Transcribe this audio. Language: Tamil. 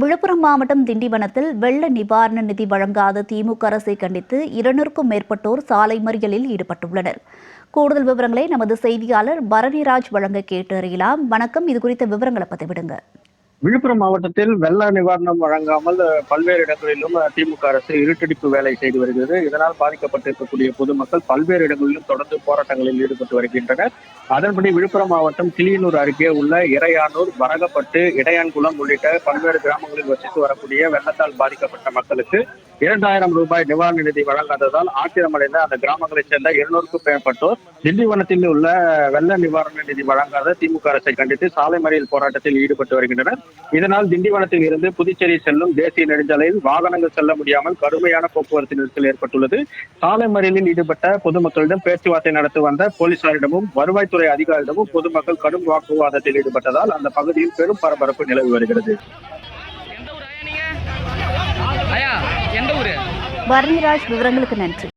விழுப்புரம் மாவட்டம் திண்டிவனத்தில் வெள்ள நிவாரண நிதி வழங்காத திமுக அரசை கண்டித்து இருநூறுக்கும் மேற்பட்டோர் சாலை மறியலில் ஈடுபட்டுள்ளனர். கூடுதல் விவரங்களை நமது செய்தியாளர் பரணிராஜ் வழங்க கேட்டறியலாம். வணக்கம். இது குறித்த விவரங்களை பதிவிடுங்க. விழுப்புரம் மாவட்டத்தில் வெள்ள நிவாரணம் வழங்காமல் பல்வேறு இடங்களிலும் திமுக அரசு இருட்டடிப்பு வேலை செய்து வருகிறது. இதனால் பாதிக்கப்பட்டிருக்கக்கூடிய பொதுமக்கள் பல்வேறு இடங்களிலும் தொடர்ந்து போராட்டங்களில் ஈடுபட்டு வருகின்றனர். அதன்படி விழுப்புரம் மாவட்டம் கிளியனூர் அருகே உள்ள இறையானூர் வரகப்பட்டு இடையான்குளம் உள்ளிட்ட பல்வேறு கிராமங்களில் வசித்து வரக்கூடிய வெள்ளத்தால் பாதிக்கப்பட்ட மக்களுக்கு இரண்டாயிரம் ரூபாய் நிவாரண நிதி வழங்காததால் ஆத்திரமடைந்த அந்த கிராமங்களைச் சேர்ந்த இருநூறுக்கும் மேற்பட்டோர் திண்டிவனத்தில் உள்ள வெள்ள நிவாரண நிதி வழங்காத திமுக அரசை கண்டித்து சாலை மறியல் போராட்டத்தில் ஈடுபட்டு வருகின்றனர். இதனால் திண்டிவனத்தில் இருந்து புதுச்சேரி செல்லும் தேசிய நெடுஞ்சாலையில் வாகனங்கள் செல்ல முடியாமல் கடுமையான போக்குவரத்து நெரிசல் ஏற்பட்டுள்ளது. சாலை மறியலில் ஈடுபட்ட பொதுமக்களிடம் பேச்சுவார்த்தை நடத்தி வந்த போலீசாரிடமும் வருவாய்த்துறை அதிகாரியிடமும் பொதுமக்கள் கடும் வாக்குவாதத்தில் ஈடுபட்டதால் அந்த பகுதியில் பெரும் பரபரப்பு நிலவி வருகிறது. எந்த ஊரு? பரணிராஜ் விவரங்களுக்கு நன்றி.